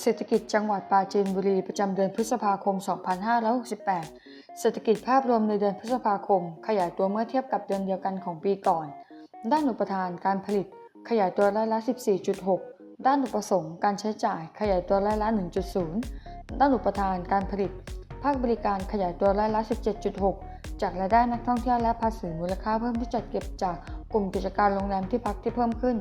เศรษฐกิจจังหวัดปราจีนบุรีประจำเดือนพฤษภาคม 2568 เศรษฐกิจภาพรวมในเดือนพฤษภาคม ขยายตัวเมื่อเทียบกับเดือนเดียวกันของปีก่อน ด้านอุปทานการผลิต ขยายตัวร้อยละ 14.6 ด้านอุปสงค์การใช้จ่าย ขยายตัวร้อยละ 1.0 ด้านอุปทานการผลิต ภาคบริการขยายตัวร้อยละ 17.6 จากรายได้นักท่องเที่ยวและภาษีมูลค่าเพิ่มที่จัดเก็บจากกลุ่มกิจการโรงแรมที่พักที่เพิ่มขึ้น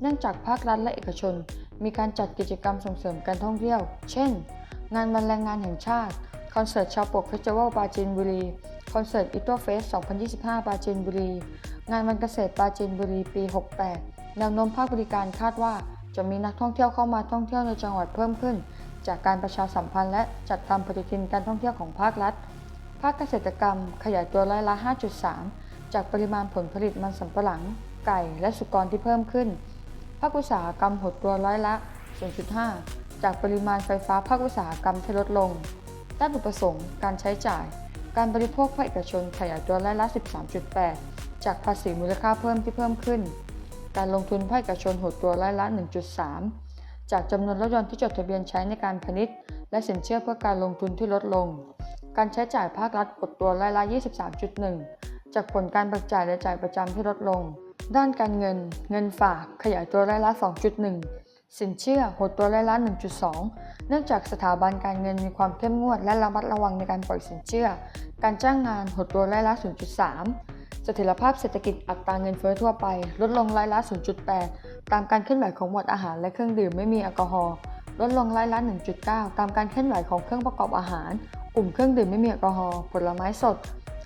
เนื่องจากภาครัฐและเอกชนมีการจัดกิจกรรมส่งเสริมการท่องเที่ยว เช่น งานวันแรงงานแห่งชาติ คอนเสิร์ตชาวปกเฟสติวัลปราจีนบุรี คอนเสิร์ตอิตโตเฟส 2025ปราจีนบุรี งานวันเกษตรปราจีนบุรี ปี 68 แนวโน้มภาคบริการคาดว่าจะมีนักท่องเที่ยวเข้ามาท่องเที่ยวในจังหวัดเพิ่มขึ้น จากการประชาสัมพันธ์และจัดทำปฏิทินการท่องเที่ยวของภาครัฐ ภาคเกษตรกรรมขยายตัวร้อยละ 5.3 จากปริมาณผลผลิตมันสำปะหลัง ไก่ และสุกรที่เพิ่มขึ้น ภาคอุตสาหกรรมหดตัวร้อยละ 0.5 จากปริมาณไฟฟ้าภาคอุตสาหกรรมที่ลดลง ด้านอุปสงค์ การใช้จ่าย การบริโภคภาคเอกชนขยายตัวร้อยละ 13.8 จากภาษีมูลค่าเพิ่มที่เพิ่มขึ้น การลงทุนภาคเอกชนหดตัวร้อยละ 1.3 จากจำนวนรถยนต์ที่จดทะเบียนใช้ในการพาณิชย์ และสินเชื่อเพื่อการลงทุนที่ลดลง การใช้จ่ายภาครัฐหดตัวร้อยละ 23.1 จากผลการเบิกจ่ายและจ่ายประจำที่ลดลง ด้านการเงิน เงินฝากขยายตัวร้อยละ 2.1 สินเชื่อหดตัวร้อยละ 1.2 เนื่องจากสถาบันการเงินมีความเข้มงวดและระมัดระวังในการปล่อยสินเชื่อ การจ้างงานหดตัวร้อยละ 0.3 เสถียรภาพเศรษฐกิจอัตราเงินเฟ้อทั่วไป ลดลงร้อยละ 0.8 ตามการเคลื่อนไหวของหมวดอาหารและเครื่องดื่มไม่มีแอลกอฮอล์ ลดลงร้อยละ 1.9 ตามการเคลื่อนไหวของเครื่องประกอบอาหาร กลุ่มเครื่องดื่มไม่มีแอลกอฮอล์ ผลไม้สด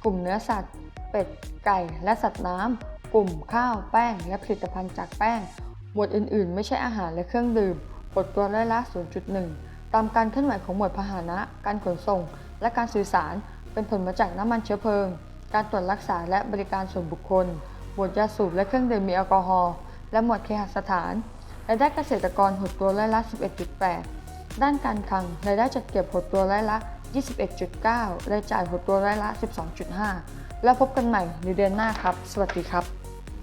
กลุ่มเนื้อสัตว์ เป็ด ไก่ และสัตว์น้ำ ลุ่มข้าวแป้ง และผลิตภัณฑ์จากแป้ง หมวดอื่น ๆ ไม่ใช่อาหารและเครื่องดื่มหดตัวร้อยละ 0.1 ตามการเคลื่อนไหวของหมวดพาหนะ การขนส่ง และการสื่อสาร เป็นผลมาจากน้ำมันเชื้อเพลิง การตรวจรักษาและบริการส่วนบุคคล หมวดยาสูบและเครื่องดื่มมีแอลกอฮอล์ และหมวดเคหสถานรายได้เกษตรกรหดตัวร้อยละ 11.8 ด้านการคลังรายได้จัดเก็บหดตัวร้อยละ 21.9 รายจ่ายหดตัวร้อยละ 12.5 แล้วพบกันใหม่ในเดือนหน้าครับ สวัสดีครับ